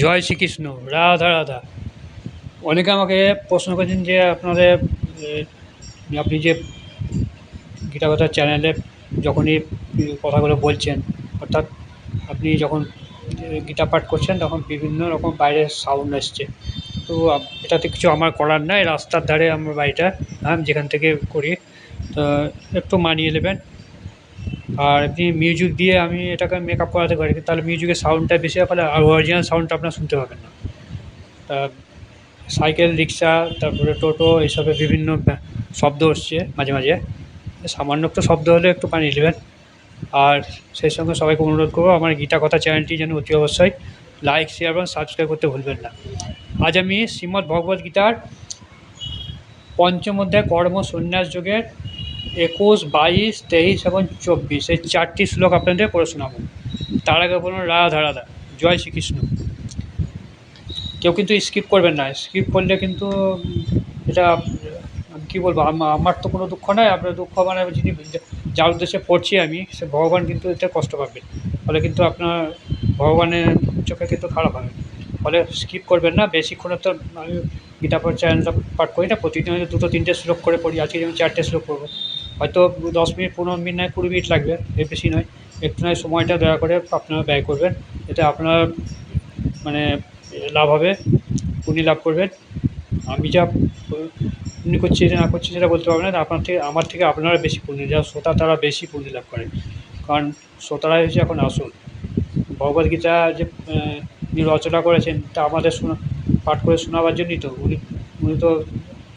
জয় শ্রীকৃষ্ণ, রাধা রাধা। অনেকে আমাকে প্রশ্ন করেছেন যে আপনাদের আপনি যে গীতা চ্যানেলে যখনই কথাগুলো বলছেন, অর্থাৎ আপনি যখন গীতা পাঠ করছেন, তখন বিভিন্ন রকম বাইরের সাউন্ড আসছে তো এটাতে কিছু আমার করার নাই, রাস্তার ধারে আমার বাড়িটা হ্যাঁ যেখান থেকে করি। তো একটু মানিয়ে নেবেন। আর আপনি মিউজিক দিয়ে আমি এটাকে মেকআপ করাতে পারি তাহলে মিউজিকের সাউন্ডটা বেশি ফলে আর অরিজিনাল সাউন্ডটা আপনার শুনতে পাবেন না। তা সাইকেল রিক্সা তারপরে টোটো এইসবের বিভিন্ন শব্দ হচ্ছে মাঝে মাঝে। সামান্য একটু শব্দ হলে একটু পানি নেবেন। আর সেই সঙ্গে সবাইকে অনুরোধ করব, আমার গীতা কথা চ্যানেলটি যেন অতি অবশ্যই লাইক শেয়ার এবং সাবস্ক্রাইব করতে ভুলবেন না। আজ আমি শ্রীমদ্ ভগবদ্ গীতার পঞ্চম অধ্যায় কর্ম সন্ন্যাস যুগের একুশ, বাইশ, তেইশ এবং চব্বিশ। এই চারটি শ্লোক আপনাদের পড়ে শোনাবো। তার আগে বলুন, রাধা রাধা। জয় শ্রীকৃষ্ণ। কেউ কিন্তু স্কিপ করবেন না। স্কিপ করলে কিন্তু এটা, কী বলব আমার তো কোনো দুঃখ নাই। আপনার দুঃখ মানে যিনি যার উদ্দেশ্যে পড়ছি আমি, সে ভগবান কিন্তু এতে কষ্ট পাবেন ফলে কিন্তু আপনার ভগবানের চোখে কিন্তু খারাপ হবে। ফলে স্কিপ করবেন না। বেশিক্ষণের তো আমি গীতা চ্যানেলটা পাঠ করি না। প্রতিদিন দুটো, তিনটে শ্লোক করে পড়ি। আজকে যেমন চারটে শ্লোক করব হয়তো দশ মিনিট, পনেরো মিনিট নয়, কুড়ি মিনিট লাগবে, এর বেশি নয়। একটু নয়, সময়টা দয়া করে আপনারা ব্যয় করবেন। এতে আপনার মানে লাভ হবে, পুণ্য লাভ করবেন। আমি যা পুণ্য করছি না করছি, সেটা বলতে পারবেন না। আপনার থেকে, আমার থেকে আপনারা বেশি পুণ্য যা শ্রোতা, তারা বেশি পুণ্য লাভ করে। কারণ শ্রোতারাই হচ্ছে এখন আসল। ভগবদ্গীতা যে উনি রচনা করেছেন, তা আমাদের শোনা, পাঠ করে শোনাবার জন্যই তো। উনি উনি তো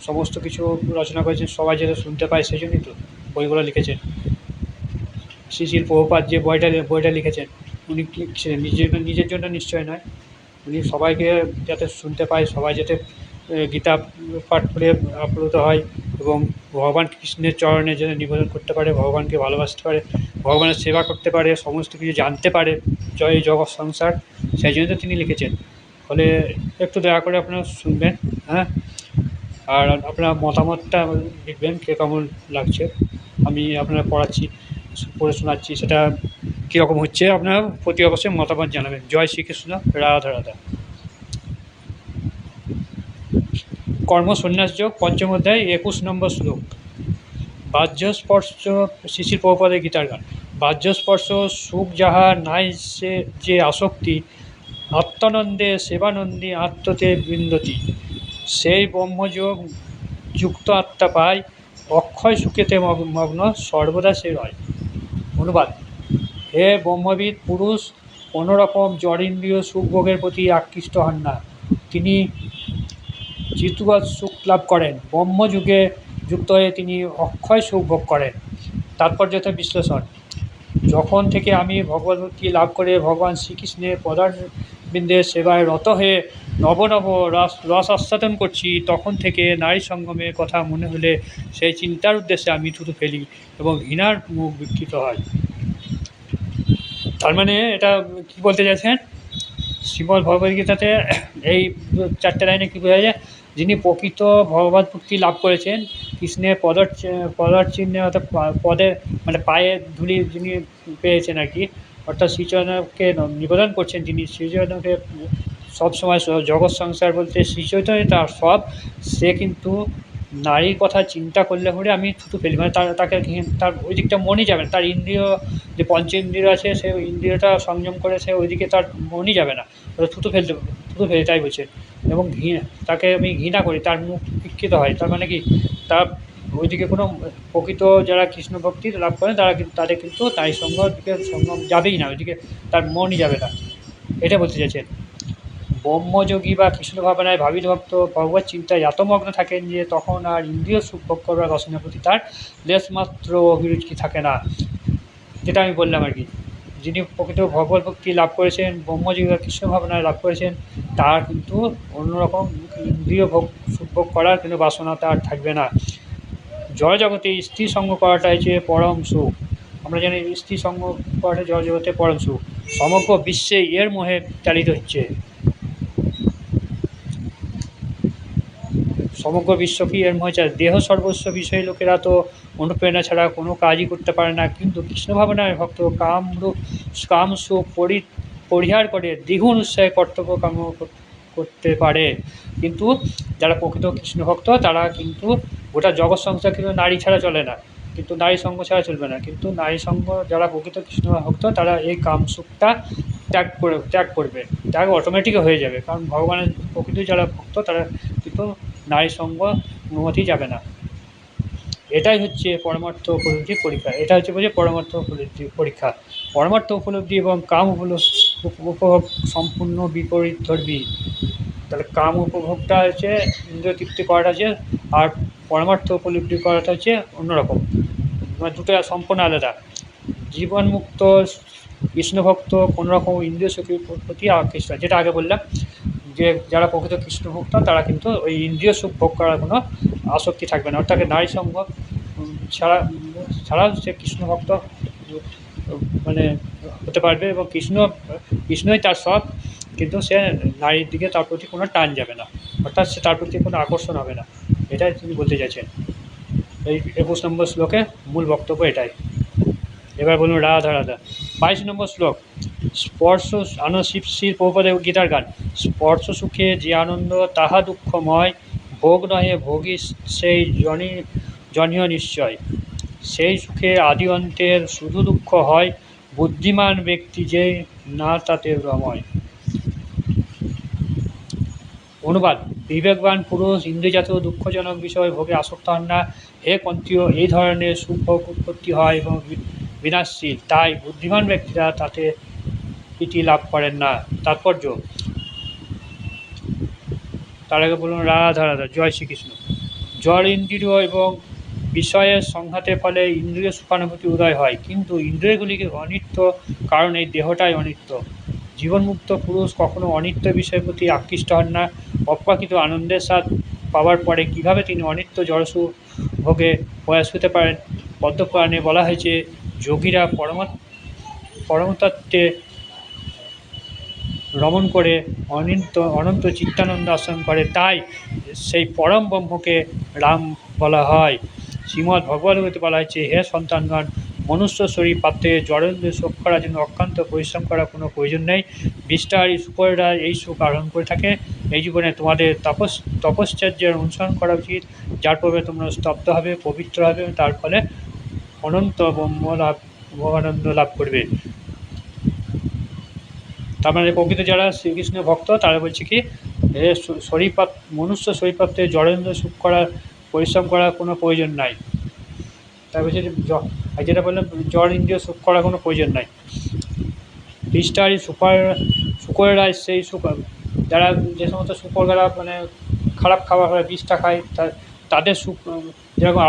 সমস্ত কিছু রচনা করেছেন, সবাই যাতে শুনতে পায়, সেই জন্যই তো। বইগুলো লিখেছেন। শিশির প্রভুপাত যে বইটা বইটা লিখেছেন, উনি কি নিজের নিজের জন্য নিশ্চয় নয়। উনি সবাইকে যাতে শুনতে পায়, সবাই যাতে গীতা পাঠ করে আপ্লুত হয় এবং ভগবান কৃষ্ণের চরণে যেন নিবেদন করতে পারে, ভগবানকে ভালোবাসতে পারে, ভগবানের সেবা করতে পারে, সমস্ত কিছু জানতে পারে, জয় জগৎ সংসার, সেই জন্য তিনি লিখেছেন। ফলে একটু দয়া করে আপনারা শুনবেন হ্যাঁ? আর আপনার মতামতটা লিখবেন, কে কেমন লাগছে। আমি আপনার পড়াচ্ছি, পড়ে শোনাচ্ছি, সেটা কীরকম হচ্ছে, আপনার প্রতি অবশ্যই মতামত জানাবেন। জয় শ্রীকৃষ্ণ, রাধা রাধা। কর্ম সন্ন্যাস যোগ, পঞ্চম অধ্যায়, একুশ নম্বর শ্লোক। বাহ্যস্পর্শ, শিশির প্রভুপাদের গীতার গান। বাহ্যস্পর্শ, সুখ যাহা নাই সে, যে আসক্তি, আত্মানন্দে সেবানন্দী আত্মতে বৃন্দতি। সেই ব্রহ্মযোগ যুক্ত আত্মা পায় অক্ষয় সুখেতে মগ- মগ্ন, সর্বদা সে রয়। অনুবাদ। হে ব্রহ্মবিদ, পুরুষ কোনোরকম জড়েন্দ্রীয় সুখভোগের প্রতি আকৃষ্ট হন না। তিনি চিতুগত সুখ লাভ করেন। ব্রহ্মযুগে যুক্ত হয়ে তিনি অক্ষয় সুখ ভোগ করেন। তাৎপর্যতা বিশ্লেষণ। যখন থেকে আমি ভগবদ্ভক্তি লাভ করে ভগবান শ্রীকৃষ্ণের পদার্থবৃন্দের সেবায় রত হয়ে নব নব রস রস আস্বাদন করছি। তখন থেকে নারী সঙ্গমের কথা মনে হলে সেই চিন্তার উদ্দেশ্যে আমি থুতু ফেলি এবং ঘৃণার মুখ বিকৃত হয়। তার মানে এটা কি বলতে চাইছেন? শ্রীমদ্ ভগবদ্গীতাতে এই চারটে লাইনে কী বোঝা যায়? যিনি প্রকৃত ভগবত মুক্তি লাভ করেছেন, কৃষ্ণের পদর পদর চিহ্নে অর্থাৎ পদে মানে পায়ে ধুলি যিনি পেয়েছেন আর কি অর্থাৎ শ্রীচরণকে নিবেদন করছেন যিনি শ্রীচরণকে সবসময় জগৎ সংসার বলতে শ্রীচৈতন্য তার সব। সে কিন্তু নারীর কথা চিন্তা করলে পরে আমি থুতু ফেলি। মানে তার তাকে তার ওই দিকটা মনই যাবে না। তার ইন্দ্রিয় যে পঞ্চ ইন্দ্রিয় আছে, সে ইন্দ্রিয়টা সংযম করে সে ওইদিকে তার মনই যাবে না। থুতু ফেলতে থুতু ফেলে, তাই বলছে। এবং ঘৃণা তাকে আমি ঘৃণা করি। তার মুখ বিকৃত হয়। তার মানে কি? তার ওইদিকে কোনো, প্রকৃত যারা কৃষ্ণ ভক্তি লাভ করেন তারা কিন্তু, তাদের কিন্তু তাই সঙ্গ দিকে সঙ্গম যাবেই না, ওইদিকে তার মনই যাবে না। এটা বলতে চাইছেন। ব্রহ্মযোগী বা কৃষ্ণ ভাবনায় ভাবিত ভক্ত ভগবত চিন্তায় এত মগ্ন থাকেন যে তখন আর ইন্দ্রিয় সুখ ভোগ করবার রসনের প্রতি তার লেশমাত্র অভিরুচি থাকে না? যেটা আমি বললাম আর কি। যিনি প্রকৃত ভগবত ভক্তি লাভ করেছেন, ব্রহ্মযোগী বা কৃষ্ণ ভাবনায় লাভ করেছেন, তার কিন্তু অন্যরকম ইন্দ্রিয় ভোগ, সুখ ভোগ করার কিন্তু বাসনা তার থাকবে না। জড় জগতে স্ত্রী সঙ্গ করাটাই যে পরম সুখ। আমরা জানি স্ত্রী সঙ্গ করাটা জড় জগতে পরম সুখ। সমগ্র বিশ্বে এর মোহে চালিত হচ্ছে। সমগ্র বিশ্বকে এর মোহে চায় দেহ সর্বস্ব বিষয় লোকেরা তো অনুপ্রেরণা ছাড়া কোনো কাজই করতে পারে না। কিন্তু কৃষ্ণ ভাবনায় ভক্ত কাম রূপ কাম সুখ পরি, পরিহার করে দ্বিগুণ উৎসাহে কর্তব্য কাম করতে পারে। কিন্তু যারা প্রকৃত কৃষ্ণ ভক্ত, তারা কিন্তু গোটা জগৎ সংসার কিন্তু নারী ছাড়া চলে না, কিন্তু নারী সঙ্গ ছাড়া চলবে না, কিন্তু নারী সঙ্গ যারা প্রকৃত কৃষ্ণ ভক্ত, তারা এই কাম সুখটা ত্যাগ করে, ত্যাগ করবে, ত্যাগ অটোমেটিক হয়ে যাবে, কারণ ভগবানের প্রকৃত যারা ভক্ত, তারা কিন্তু নারী সঙ্গ অনুমতি যাবে না। এটাই হচ্ছে পরমার্থ উপলব্ধি পরীক্ষা, এটা হচ্ছে বলছে পরমার্থ উপলব্ধি পরীক্ষা। পরমার্থ উপলব্ধি এবং কাম উপলব্ধি উপভোগ সম্পূর্ণ বিপরীত ধর্মী। তাহলে কাম উপভোগটা হচ্ছে ইন্দ্রিয় তৃপ্তি করাটা হচ্ছে আর পরমার্থ উপলব্ধি করাটা হচ্ছে অন্যরকম। মানে দুটো সম্পূর্ণ আলাদা। জীবনমুক্ত কৃষ্ণভক্ত কোনো রকম ইন্দ্রিয় সুখের প্রতি আকৃষ্ট। যেটা আগে বললাম যে যারা প্রকৃত কৃষ্ণভক্ত তারা কিন্তু ওই ইন্দ্রিয় সুখ ভোগ করার কোনো আসক্তি থাকবে না। অর্থাৎ নারী উম, ছাড়া ছাড়াও সে কৃষ্ণভক্ত মানে হতে পারবে এবং কৃষ্ণ কৃষ্ণই তার সব কিন্তু সে নারীর দিকে তার প্রতি কোনো টান যাবে না। অর্থাৎ সে তার প্রতি কোনো আকর্ষণ হবে না। এটাই তিনি বলতে চাইছেন। এই একুশ নম্বর শ্লোকে মূল বক্তব্য এটাই। এবার বলুন রাধা রাধা। বাইশ নম্বর শ্লোক। স্পর্শ আনন্দ শিব শ্রী প্রভুপদে গীতার গান। স্পর্শ সুখে যে আনন্দ, তাহা দুঃখময়। ভোগ নহে, ভোগী সেই জনি জনীয় নিশ্চয়। সেই সুখে আদি অন্তের শুধু দুঃখ হয়। বুদ্ধিমান ব্যক্তি যে না তাতে রময়। অনুবাদ। বিবেকবান পুরুষ, ইন্দ্রিয়জাত দুঃখজনক বিষয়, ভোগে আসক্ত হন না হে কন্তীয় এই ধরনের সুভোগ উৎপত্তি হয় এবং বিনাশশীল। তাই বুদ্ধিমান ব্যক্তিরা তাতে প্রীতি লাভ করেন না। তাৎপর্য। তার আগে বলুন, রাধা রাধা, জয় শ্রীকৃষ্ণ। জড় ইন্দ্রিয় এবং বিষয়ের সংঘাতের ফলে ইন্দ্রিয় সুখানুভূতি উদয় হয়। কিন্তু ইন্দ্রিয়গুলিকে অনিত্য কারণ এই দেহটাই অনিত্য। জীবনমুক্ত পুরুষ কখনো অনিত্য বিষয়ের প্রতি আকৃষ্ট হন না। অপ্রাকৃত আনন্দের স্বাদ পাওয়ার পরে কীভাবে তিনি অনিত্য জড়সু ভোগে প্রয়াস হতে পারেন? পদ্মপুরাণে বলা হয়েছে, যোগীরা পরমা, পরমতত্ত্বে রমণ করে অনন্ত অনন্ত চিত্তানন্দ আশ্রম করে। তাই সেই পরম ব্রহ্মকে রাম বলা হয়। শ্রীমদ্ ভগবদ্গীতে বলা হয়েছে, হে সন্তানগণ মনুষ্য শরীর পাত্রে জড়েন্দ্র সুখ করার জন্য অক্লান্ত পরিশ্রম করার কোনো প্রয়োজন নেই। বিস্তার সুপরেরা এই সুখ আহরণ করে থাকে। এই জীবনে তোমাদের তপস, তপশ্চর্যের অনুসরণ করা উচিত, যার প্রভাবে তোমরা স্তব্ধ হবে, পবিত্র হবে তার ফলে অনন্ত ব্রহ্ম লাভ আনন্দ লাভ করবে। তার মানে প্রকৃত যারা শ্রীকৃষ্ণ ভক্ত, তারা বলছে কি, এ শ- শরীরপাত মনুষ্য শরীরপাত্রে জড়েন্দ্র সুখ করার, পরিশ্রম করার কোনো প্রয়োজন নাই। তার বলছে যে জ- আর যেটা বললাম জড় ইন্দ্রিয় সুখ করার কোনো প্রয়োজন নাই। বিস্তারি সুপার শুকরেরা সেই সুখ, যারা যে সমস্ত শুকররা মানে খারাপ খাবার হয় বিষটা খায় তাদের সুখ, যেরকম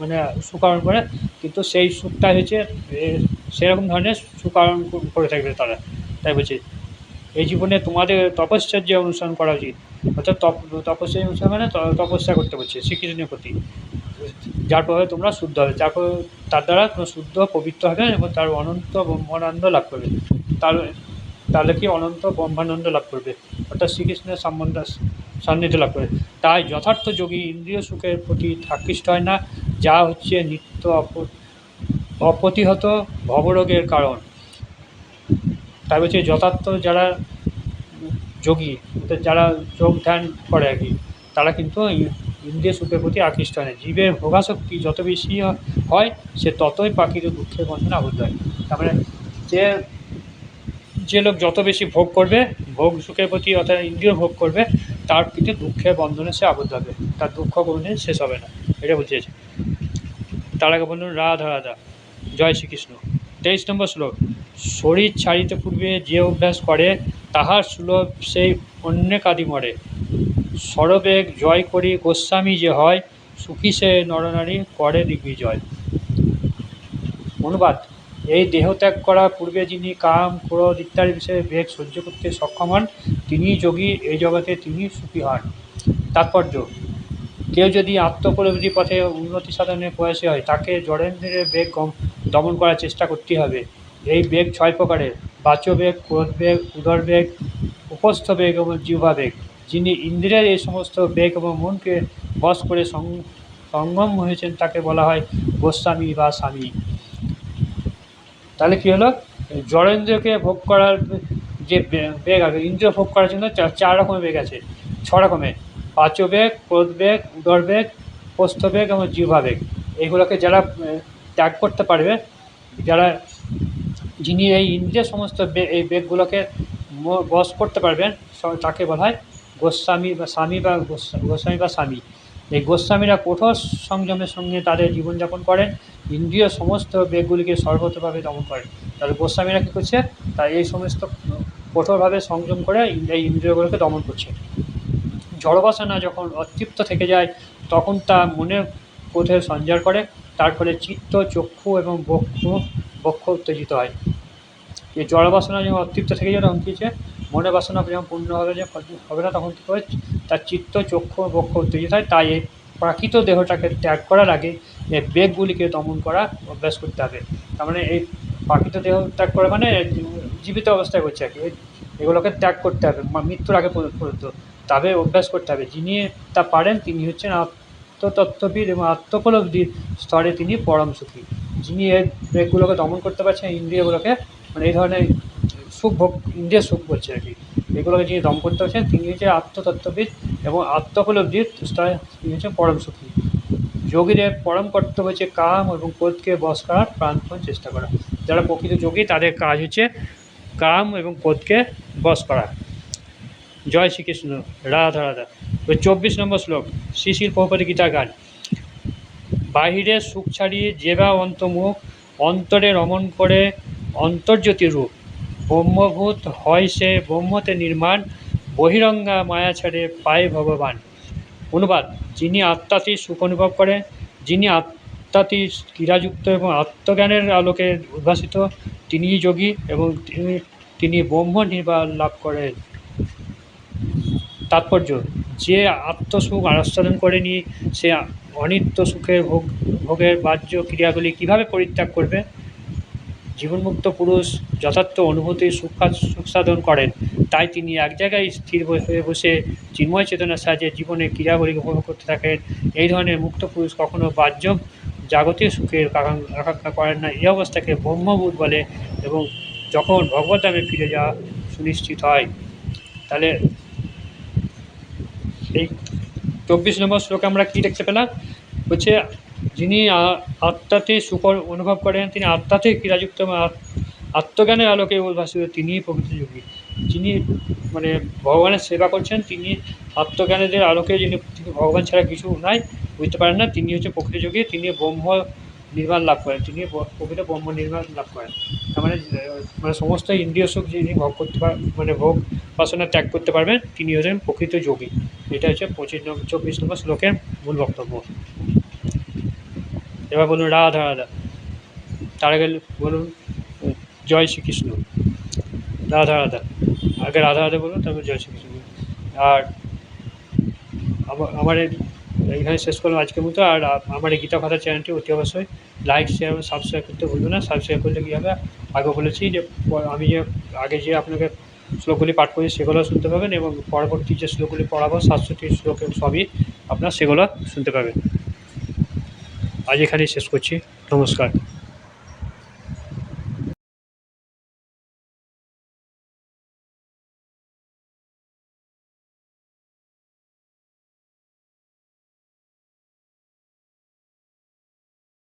মানে সুকারণ করে, কিন্তু সেই সুখটা হচ্ছে সেরকম ধরনের ক- করে থাকবে তারা। তাই বলছি, এই জীবনে তোমাদের তপশ্চর্য অনুসরণ করা উচিত, অর্থাৎ তপ তপস্যা অনুসরণ মানে তপস্যা করতে বলছে, শ্রীকৃষ্ণের প্রতি। যার প্রভাবে তোমরা শুদ্ধ হবে। যার তার দ্বারা তোমরা শুদ্ধ, পবিত্র হবে এবং তার অনন্ত ব্রহ্মানন্দ লাভ করবে। তার, তাহলে কি অনন্ত ব্রহ্মানন্দ লাভ করবে? অর্থাৎ শ্রীকৃষ্ণের সম্বন্ধ, সান্নিধ্য লাভ করবে। তাই যথার্থ যোগী ইন্দ্রিয় সুখের প্রতি আকৃষ্ট হয় না। যা হচ্ছে নিত্য অপ- অপ্রতিহত ভবরোগের কারণ। তাই বলছে যথার্থ যারা যোগী যারা যোগ ধ্যান করে আর কি, তারা কিন্তু ইন্দ্রিয় সুখের প্রতি আকৃষ্ট হয় জীবের ভোগাসক্তি যত বেশি হয়, সে ততই পাখির দুঃখের বন্ধনে আবদ্ধ হয়। তার মানে যে যে লোক যত বেশি ভোগ করবে, ভোগ সুখের প্রতি অর্থাৎ ইন্দ্রিয় ভোগ করবে, তার কিন্তু দুঃখের বন্ধনে সে আবদ্ধ হবে। তার দুঃখ কোনোদিন শেষ হবে না। এটা চাইছে তার আগে বলুন, রাধা রাধা, জয় শ্রীকৃষ্ণ। তেইশ নম্বর শ্লোক, শরীর ছাড়িতে পূর্বে যে অভ্যাস করে, তাহার সুলভ সেই অন্য কাদি মরে। সরবেগ জয় করি, গোস্বামী যে হয়, সুখী সে নরনারী করে দিগ্বিজয়। অনুবাদ, এই দেহত্যাগ করার পূর্বে যিনি কাম, ক্রোধ ইত্যাদি বিষয়ে বেগ সহ্য করতে সক্ষম হন তিনি যোগী, এই জগতে তিনি সুখী হন। তাৎপর্য, কেউ যদি আত্মপরিবৃত্তি পথে উন্নতি সাধনে প্রয়াসী হয়, তাকে জড়েন্দ্রের বেগ দমন করার চেষ্টা করতে হবে। এই বেগ ছয় প্রকারের, বাচ্য বেগ, ক্রোধ বেগ, উদর বেগ, উপস্থ বেগ এবং জিহ্বা বেগ। যিনি ইন্দ্রিয়ের এই সমস্ত বেগ এবং মনকে বশ করে সঙ্গম হয়েছেন, তাকে বলা হয় গোস্বামী বা স্বামী। তাহলে কী হলো? জড়েন্দ্রকে ভোগ করার যে বেগ আছে ইন্দ্রিয় ভোগ করার জন্য চার রকমের বেগ আছে, ছ রকমের। পাঁচ বেগ, ক্রোধ বেগ, উদর বেগ প্রস্থ বেগ এবং জিহ্বা বেগ। এইগুলোকে যারা ত্যাগ করতে পারবে, যারা, যিনি এই ইন্দ্রিয় সমস্ত এই বেগগুলোকে বশ করতে পারবেন তাকে বলা হয় গোস্বামী বা স্বামী বা গোস্বা- গোস্বামী বা স্বামী। এই গোস্বামীরা কঠোর সংযমের সঙ্গে তাদের জীবনযাপন করেন, ইন্দ্রিয় সমস্ত বেগগুলিকে সর্বতভাবে দমন করেন। তাহলে গোস্বামীরা কী করছে? তাই এই সমস্ত কঠোরভাবে সংযম করে এই ইন্দ্রিয়গুলোকে দমন করছে। জড়বাসনা যখন অতৃপ্ত থেকে যায়, তখন তা মনে ক্রোধে সঞ্চার করে, তার ফলে চিত্ত, চক্ষু এবং বক্ষ বক্ষ উত্তেজিত হয়। এই জড়বাসনা যখন অতৃপ্ত থেকে যায়, তখন কী মনে বাসনা যখন পূর্ণ হবে যে হবে না, তখন কী করে? তার চিত্ত, চক্ষু, বক্ষ উত্তেজিত হয়। তাই এই প্রাকৃত দেহটাকে ত্যাগ করার আগে এই বেগগুলিকে দমন করা অভ্যাস করতে হবে। তার মানে এই প্রাকৃত দেহ ত্যাগ করা মানে জীবিত অবস্থায় করছে আর কি। এগুলোকে ত্যাগ করতে হবে মৃত্যুর আগে পর্যন্ত। তবে অভ্যাস করতে হবে। যিনি তা পারেন তিনি হচ্ছেন আত্মতত্ত্ববিদ এবং আত্মোপলব্ধির স্তরে তিনি পরম সুখী। যিনি এই বেগগুলোকে দমন করতে পারছেন ইন্দ্রিয়গুলোকে মানে এই ধরনের সুখ ভোগ ইন্দ্রিয় সুখ বলছে আর কি। এগুলোকে যিনি দমন করতে পারছেন তিনি হচ্ছে আত্মতত্ত্ববিদ এবং আত্মোপলব্ধির স্তরে তিনি হচ্ছেন পরম সুখী যোগীদের পরম কর্তব্য হচ্ছে কাম এবং ক্রোধকে বশ করার প্রাণপণ চেষ্টা করা। যারা প্রকৃত যোগী, তাদের কাজ হচ্ছে কাম এবং ক্রোধকে বশ করা। জয় শ্রীকৃষ্ণ, রাধা রাধা। ওই চব্বিশ নম্বর শ্লোক, শ্রীশিল প্রভুপতি গীতা গান। বাহিরে সুখ ছাড়িয়ে যেবা অন্তমুখ অন্তরে রমণ করে অন্তর্জ্যোতি রূপ। ব্রহ্মভূত হয় সে ব্রহ্মতে নির্মাণ, বহিরঙ্গা মায়া ছাড়ে পায় ভগবান। অনুবাদ, যিনি আত্মাতি সুখ অনুভব করেন যিনি আত্মাতি ক্রীড়াযুক্ত এবং আত্মজ্ঞানের আলোকে উদ্ভাসিত, তিনিই যোগী এবং তিনি তিনি ব্রহ্ম নির্বাণ লাভ করেন। তাৎপর্য, যে আত্মসুখ আস্বাদন করেনি সে অনিত্য সুখের ভোগ, ভোগের বাহ্য ক্রিয়াগুলি কীভাবে পরিত্যাগ করবে? জীবনমুক্ত পুরুষ যথার্থ অনুভূতির সুখ সাধন করেন। তাই তিনি এক জায়গায় স্থির হয়ে বসে চিন্ময় চেতনার সাহায্যে জীবনের ক্রিয়াগুলিকে উপভোগ করতে থাকেন। এই ধরনের মুক্ত পুরুষ কখনো বাহ্য জাগতিক সুখের আকাঙ্ক্ষা করেন না। এই অবস্থাকে ব্রহ্মবোধ বলে এবং যখন ভগবত ধামে ফিরে যাওয়া সুনিশ্চিত হয়। তাহলে এই চব্বিশ নম্বর শ্লোকে আমরা কী দেখতে পেলাম? হচ্ছে যিনি আত্মাতে সুখ অনুভব করেন, তিনি আত্মাতে ক্রীড়াযুক্ত আত্মজ্ঞানের আলোকে উদ্ভাসিত তিনিই প্রকৃত যোগী। যিনি মানে ভগবানের সেবা করছেন, তিনি আত্মজ্ঞানের আলোকে যিনি ভগবান ছাড়া কিছু নাই, বুঝতে পারেন না, তিনি হচ্ছে প্রকৃত যোগী, তিনি ব্রহ্ম নির্মাণ লাভ করেন, তিনি প্রকৃত ব্রহ্ম নির্মাণ লাভ করেন। তার মানে মানে সমস্ত ইন্দ্রিয় সুখ যিনি ভোগ করতে পার মানে ভোগ বাসনা ত্যাগ করতে পারবেন, তিনি হচ্ছেন প্রকৃত যোগী। এটা হচ্ছে পঁচিশ চব্বিশ নম্বর শ্লোকের মূল বক্তব্য। এবার বলুন, রাধা রাধা। তার আগে বলুন, জয় শ্রীকৃষ্ণ। রাধা রাধা। আগে রাধা রাধা বলুন, তারপর জয় শ্রীকৃষ্ণ। আর আমার এইখানে শেষ করলাম আজকের মতো। আর আমার এই গীতা কথা চ্যানেলটি অতি অবশ্যই লাইক শেয়ার এবং সাবস্ক্রাইব করতে ভুলবেন না। সাবস্ক্রাইব করলে কী হবে? আগে বলেছি যে আমি যে, আগে যে আপনাকে শ্লোকগুলি পাঠ করি সেগুলো শুনতে পাবেন এবং পরবর্তী যে শ্লোকগুলি পড়াবো, সাতষট্টি শ্লোকের সবই আপনার সেগুলো শুনতে পাবেন। আজ এখানেই শেষ করছি নমস্কার